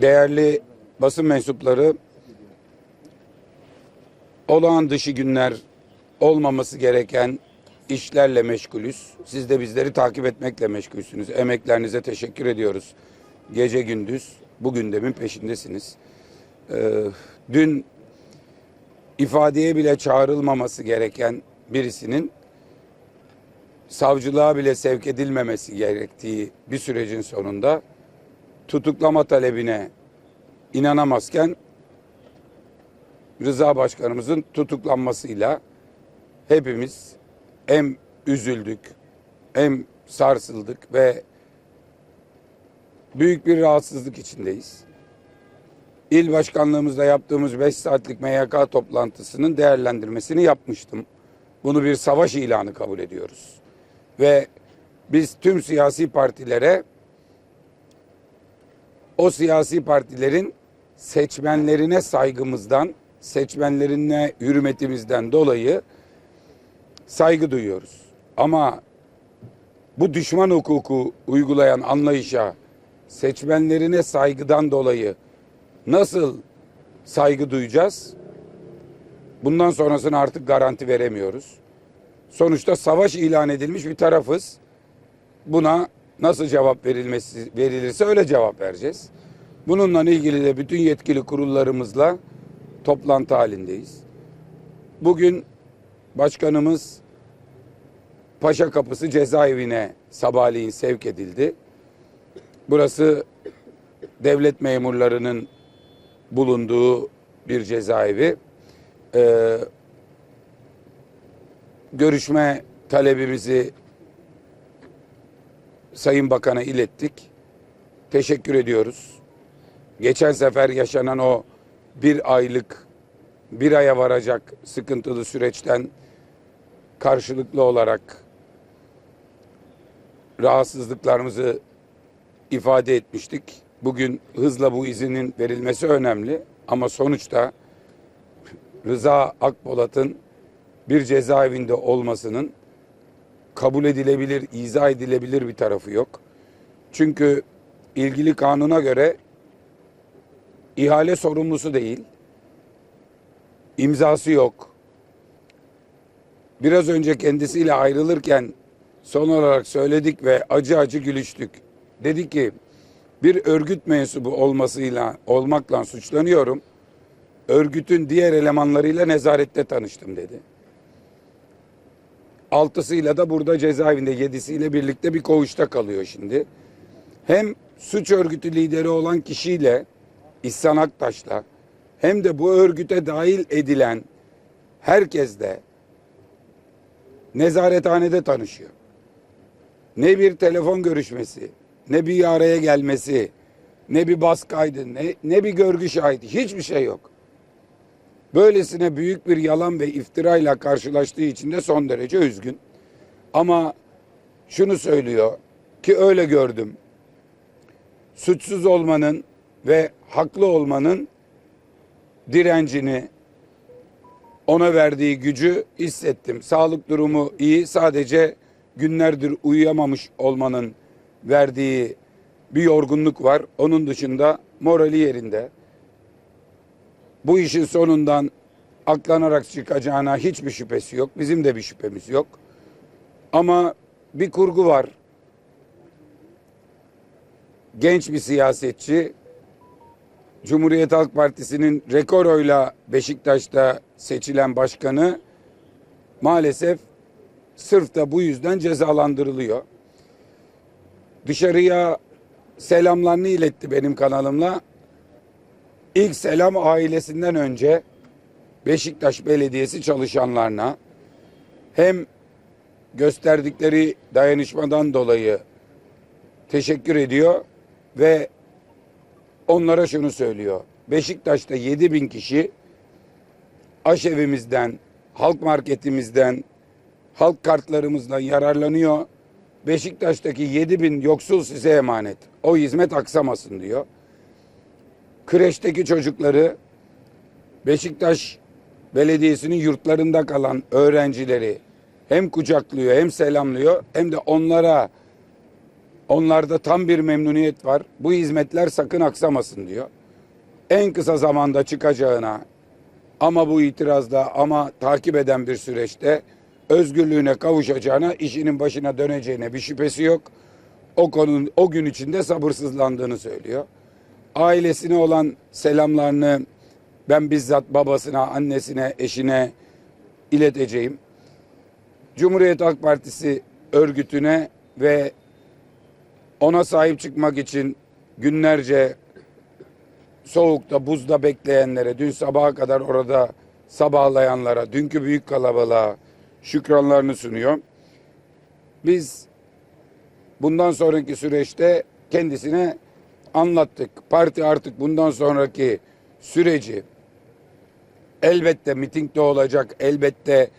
değerli basın mensupları olağan dışı günler olmaması gereken işlerle meşgulüz. Siz de bizleri takip etmekle meşgulsünüz. Emeklerinize teşekkür ediyoruz. Gece gündüz bu gündemin peşindesiniz. Ee, dün ifadeye bile çağrılmaması gereken birisinin savcılığa bile sevk edilmemesi gerektiği bir sürecin sonunda tutuklama talebine inanamazken Rıza Başkanımızın tutuklanmasıyla hepimiz hem üzüldük hem sarsıldık ve büyük bir rahatsızlık içindeyiz. İl başkanlığımızda yaptığımız 5 saatlik MYK toplantısının değerlendirmesini yapmıştım. Bunu bir savaş ilanı kabul ediyoruz. Ve biz tüm siyasi partilere o siyasi partilerin seçmenlerine saygımızdan, seçmenlerine hürmetimizden dolayı saygı duyuyoruz. Ama bu düşman hukuku uygulayan anlayışa seçmenlerine saygıdan dolayı nasıl saygı duyacağız? Bundan sonrasını artık garanti veremiyoruz. Sonuçta savaş ilan edilmiş bir tarafız. Buna nasıl cevap verilmesi verilirse öyle cevap vereceğiz. Bununla ilgili de bütün yetkili kurullarımızla toplantı halindeyiz. Bugün başkanımız Paşa Kapısı cezaevine sabahleyin sevk edildi. Burası devlet memurlarının bulunduğu bir cezaevi. Ee, görüşme talebimizi Sayın Bakan'a ilettik. Teşekkür ediyoruz. Geçen sefer yaşanan o bir aylık, bir aya varacak sıkıntılı süreçten karşılıklı olarak rahatsızlıklarımızı ifade etmiştik. Bugün hızla bu izinin verilmesi önemli ama sonuçta Rıza Akpolat'ın bir cezaevinde olmasının kabul edilebilir, izah edilebilir bir tarafı yok. Çünkü ilgili kanuna göre ihale sorumlusu değil, imzası yok. Biraz önce kendisiyle ayrılırken son olarak söyledik ve acı acı gülüştük. Dedi ki bir örgüt mensubu olmasıyla olmakla suçlanıyorum. Örgütün diğer elemanlarıyla nezarette tanıştım dedi. Altısıyla da burada cezaevinde yedisiyle birlikte bir koğuşta kalıyor şimdi. Hem suç örgütü lideri olan kişiyle İhsan Aktaş'la hem de bu örgüte dahil edilen herkesle nezarethanede tanışıyor. Ne bir telefon görüşmesi, ne bir araya gelmesi, ne bir bas kaydı, ne, ne bir görgü şahidi, hiçbir şey yok. Böylesine büyük bir yalan ve iftirayla karşılaştığı için de son derece üzgün. Ama şunu söylüyor ki öyle gördüm. Suçsuz olmanın ve haklı olmanın direncini ona verdiği gücü hissettim. Sağlık durumu iyi. Sadece günlerdir uyuyamamış olmanın verdiği bir yorgunluk var. Onun dışında morali yerinde. Bu işin sonundan aklanarak çıkacağına hiçbir şüphesi yok. Bizim de bir şüphemiz yok. Ama bir kurgu var. Genç bir siyasetçi Cumhuriyet Halk Partisi'nin rekor oyla Beşiktaş'ta seçilen başkanı maalesef sırf da bu yüzden cezalandırılıyor. Dışarıya selamlarını iletti benim kanalımla. İlk selam ailesinden önce Beşiktaş Belediyesi çalışanlarına hem gösterdikleri dayanışmadan dolayı teşekkür ediyor ve onlara şunu söylüyor. Beşiktaş'ta 7 bin kişi aşevimizden, halk marketimizden, halk kartlarımızdan yararlanıyor. Beşiktaş'taki 7 bin yoksul size emanet. O hizmet aksamasın diyor. Kreşteki çocukları Beşiktaş Belediyesi'nin yurtlarında kalan öğrencileri hem kucaklıyor hem selamlıyor hem de onlara Onlarda tam bir memnuniyet var. Bu hizmetler sakın aksamasın diyor. En kısa zamanda çıkacağına ama bu itirazda ama takip eden bir süreçte özgürlüğüne kavuşacağına, işinin başına döneceğine bir şüphesi yok. O konunun o gün içinde sabırsızlandığını söylüyor. Ailesine olan selamlarını ben bizzat babasına, annesine, eşine ileteceğim. Cumhuriyet Halk Partisi örgütüne ve ona sahip çıkmak için günlerce soğukta, buzda bekleyenlere, dün sabaha kadar orada sabahlayanlara, dünkü büyük kalabalığa şükranlarını sunuyor. Biz bundan sonraki süreçte kendisine anlattık. Parti artık bundan sonraki süreci elbette mitingde olacak, elbette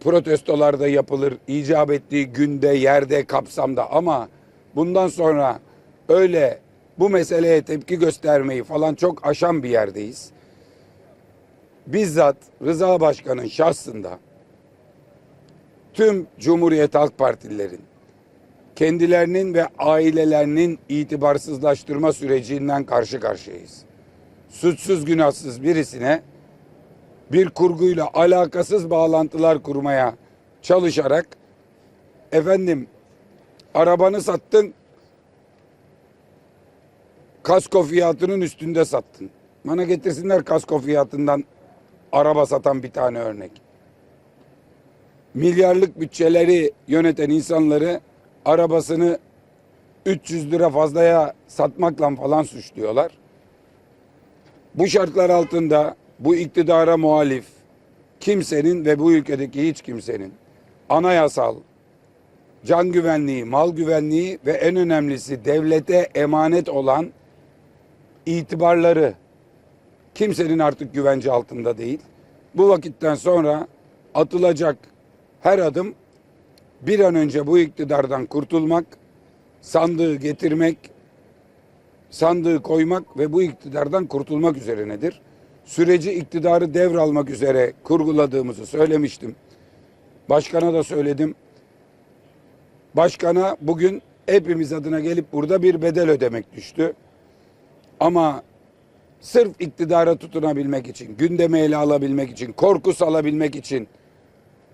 protestolarda yapılır, icap ettiği günde, yerde, kapsamda ama bundan sonra öyle bu meseleye tepki göstermeyi falan çok aşan bir yerdeyiz. Bizzat Rıza Başkan'ın şahsında tüm Cumhuriyet Halk Partililerin kendilerinin ve ailelerinin itibarsızlaştırma sürecinden karşı karşıyayız. Suçsuz günahsız birisine bir kurguyla alakasız bağlantılar kurmaya çalışarak efendim arabanı sattın kasko fiyatının üstünde sattın. Bana getirsinler kasko fiyatından araba satan bir tane örnek. Milyarlık bütçeleri yöneten insanları arabasını 300 lira fazlaya satmakla falan suçluyorlar. Bu şartlar altında bu iktidara muhalif kimsenin ve bu ülkedeki hiç kimsenin anayasal, can güvenliği, mal güvenliği ve en önemlisi devlete emanet olan itibarları kimsenin artık güvence altında değil. Bu vakitten sonra atılacak her adım bir an önce bu iktidardan kurtulmak, sandığı getirmek, sandığı koymak ve bu iktidardan kurtulmak üzerinedir. Süreci iktidarı devralmak üzere kurguladığımızı söylemiştim. Başkana da söyledim. Başkana bugün hepimiz adına gelip burada bir bedel ödemek düştü. Ama sırf iktidara tutunabilmek için, gündeme ele alabilmek için, korku salabilmek için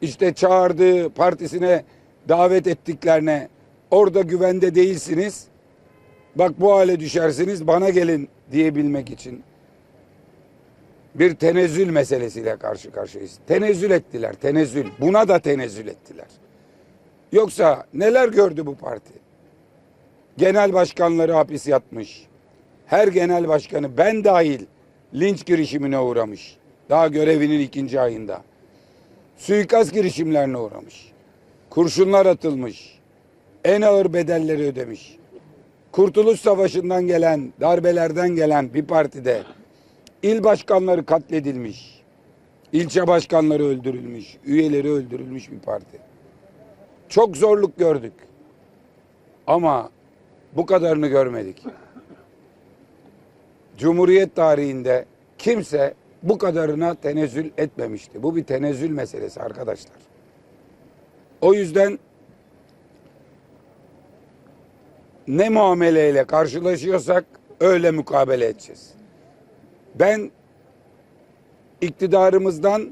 işte çağırdığı partisine davet ettiklerine orada güvende değilsiniz. Bak bu hale düşersiniz bana gelin diyebilmek için bir tenezzül meselesiyle karşı karşıyayız. Tenezzül ettiler, tenezzül. Buna da tenezzül ettiler. Yoksa neler gördü bu parti? Genel başkanları hapis yatmış. Her genel başkanı ben dahil linç girişimine uğramış. Daha görevinin ikinci ayında. Suikast girişimlerine uğramış. Kurşunlar atılmış. En ağır bedelleri ödemiş. Kurtuluş Savaşı'ndan gelen, darbelerden gelen bir partide il başkanları katledilmiş. ilçe başkanları öldürülmüş, üyeleri öldürülmüş bir parti. Çok zorluk gördük. Ama bu kadarını görmedik. Cumhuriyet tarihinde kimse bu kadarına tenezzül etmemişti. Bu bir tenezzül meselesi arkadaşlar. O yüzden ne muameleyle karşılaşıyorsak öyle mukabele edeceğiz. Ben iktidarımızdan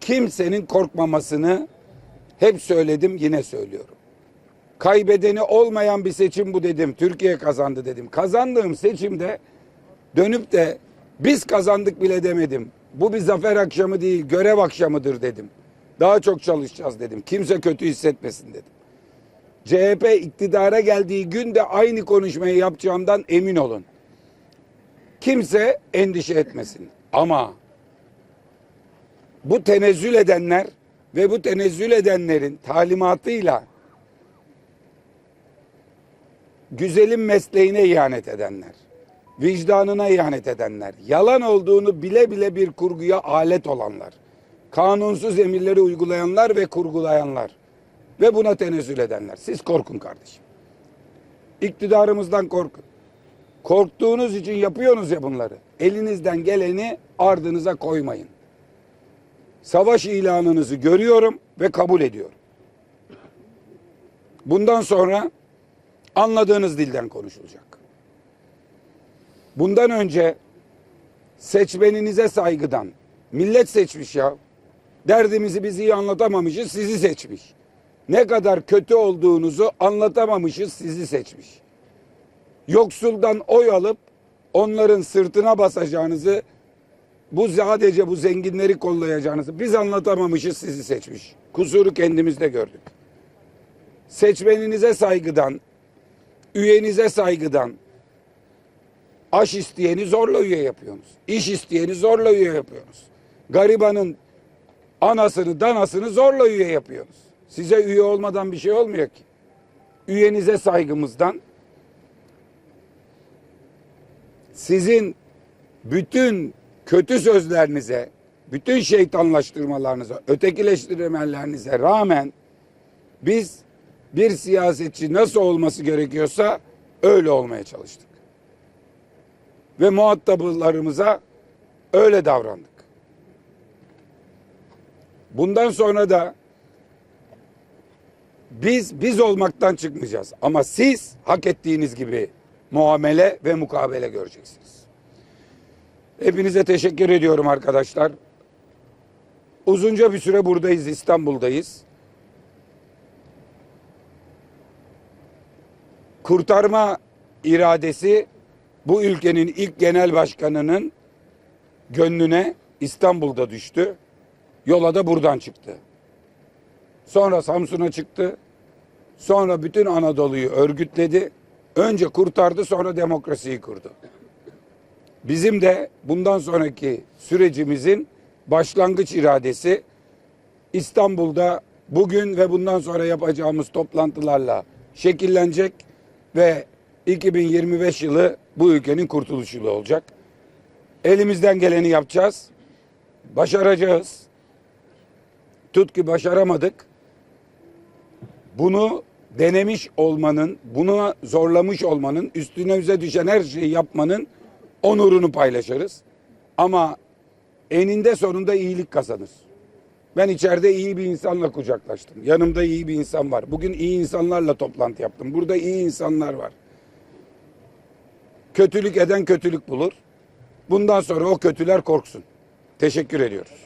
kimsenin korkmamasını hep söyledim yine söylüyorum. Kaybedeni olmayan bir seçim bu dedim. Türkiye kazandı dedim. Kazandığım seçimde dönüp de biz kazandık bile demedim. Bu bir zafer akşamı değil, görev akşamıdır dedim. Daha çok çalışacağız dedim. Kimse kötü hissetmesin dedim. CHP iktidara geldiği gün de aynı konuşmayı yapacağımdan emin olun. Kimse endişe etmesin. Ama bu tenezzül edenler ve bu tenezzül edenlerin talimatıyla güzelim mesleğine ihanet edenler, vicdanına ihanet edenler, yalan olduğunu bile bile bir kurguya alet olanlar, kanunsuz emirleri uygulayanlar ve kurgulayanlar ve buna tenezzül edenler. Siz korkun kardeşim. İktidarımızdan korkun. Korktuğunuz için yapıyorsunuz ya bunları. Elinizden geleni ardınıza koymayın. Savaş ilanınızı görüyorum ve kabul ediyorum. Bundan sonra Anladığınız dilden konuşulacak. Bundan önce seçmeninize saygıdan millet seçmiş ya. Derdimizi biz iyi anlatamamışız, sizi seçmiş. Ne kadar kötü olduğunuzu anlatamamışız, sizi seçmiş. Yoksuldan oy alıp onların sırtına basacağınızı, bu sadece bu zenginleri kollayacağınızı biz anlatamamışız, sizi seçmiş. Kusuru kendimizde gördük. Seçmeninize saygıdan, üyenize saygıdan, aş isteyeni zorla üye yapıyorsunuz. İş isteyeni zorla üye yapıyorsunuz. Garibanın anasını danasını zorla üye yapıyorsunuz. Size üye olmadan bir şey olmuyor ki. Üyenize saygımızdan sizin bütün kötü sözlerinize, bütün şeytanlaştırmalarınıza, ötekileştirmelerinize rağmen biz bir siyasetçi nasıl olması gerekiyorsa öyle olmaya çalıştık. Ve muhataplarımıza öyle davrandık. Bundan sonra da biz biz olmaktan çıkmayacağız. Ama siz hak ettiğiniz gibi muamele ve mukabele göreceksiniz. Hepinize teşekkür ediyorum arkadaşlar. Uzunca bir süre buradayız, İstanbul'dayız. Kurtarma iradesi bu ülkenin ilk genel başkanının gönlüne İstanbul'da düştü. Yola da buradan çıktı. Sonra Samsun'a çıktı. Sonra bütün Anadolu'yu örgütledi. Önce kurtardı sonra demokrasiyi kurdu. Bizim de bundan sonraki sürecimizin başlangıç iradesi İstanbul'da bugün ve bundan sonra yapacağımız toplantılarla şekillenecek ve 2025 yılı bu ülkenin kurtuluş yılı olacak. Elimizden geleni yapacağız. Başaracağız. Tut ki başaramadık. Bunu denemiş olmanın, bunu zorlamış olmanın, üstüne bize düşen her şeyi yapmanın onurunu paylaşırız. Ama eninde sonunda iyilik kazanır. Ben içeride iyi bir insanla kucaklaştım. Yanımda iyi bir insan var. Bugün iyi insanlarla toplantı yaptım. Burada iyi insanlar var. Kötülük eden kötülük bulur. Bundan sonra o kötüler korksun. Teşekkür ediyoruz.